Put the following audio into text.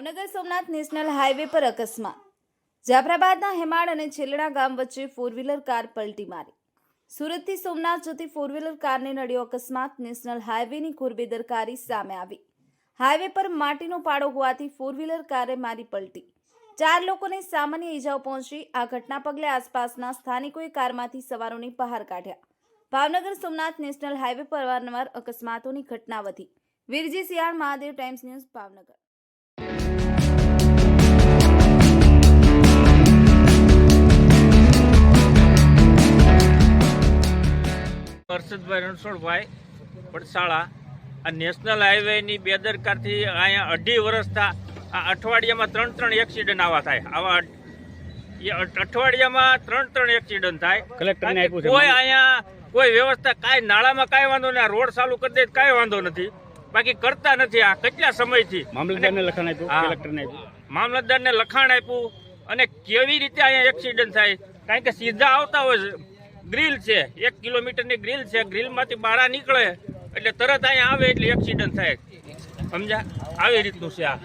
Bhavnagar Somnath national highway પર અકસ્માત. જાફરાબાદના હેમાડ અને છેલડા ગામ વચ્ચે ફોર વ્હીલર કાર પલટી મારી. સુરતથી સોમનાથ જતી ફોર વ્હીલર કારને નડ્યો અકસ્માત, નેશનલ હાઈવેની ખુરબેદરકારી સામે આવી. હાઈવે પર માટીનો પાડો હોવાથી ફોર વ્હીલર કારે મારી પલટી. ચાર લોકોને સામાન્ય ઈજાઓ પહોંચી. આ ઘટના પગલે આસપાસના સ્થાનિકોએ કારમાંથી સવારોને બહાર કાઢ્યા. ભાવનગર સોમનાથ નેશનલ હાઈવે પર વારંવાર અકસ્માતોની ઘટના વધી. Virji Siyal Mahadev, Times News, Bhavnagar. Harshadbhai Ranchhodbhai Padsala આ નેશનલ હાઈવેની બેદરકારથી અહીંયા અઢી વર્ષથી આ અઠવાડિયામાં ત્રણ ત્રણ એક્સિડન્ટ આવા થાય. આવા એ અઠવાડિયામાં ત્રણ ત્રણ એક્સિડન્ટ થાય. કલેક્ટરને આપ્યું છે કોઈ અહીંયા કોઈ વ્યવસ્થા કાંઈ નાળામાં કાંઈ વાંધો નહીં. રોડ ચાલુ કરી દે કાંઈ વાંધો નથી. બાકી કરતા નથી. આ કેટલા સમયથી? મામલતદારને લખાણ આપ્યું? કલેક્ટરને આપ્યું? મામલતદારને લખાણ આપ્યું. અને કેવી રીતે અહીંયા એક્સિડન્ટ થાય? કારણ કે સીધા આવતા હોય છે. ગ્રીલ છે. એક કિલોમીટરની ગ્રીલ છે. ગ્રીલમાંથી બહાર નીકળે, એટલે તરત અહીંયા આવે એટલે એક્સિડન્ટ થાય. સમજ્યા? આવી રીતનું છે આ.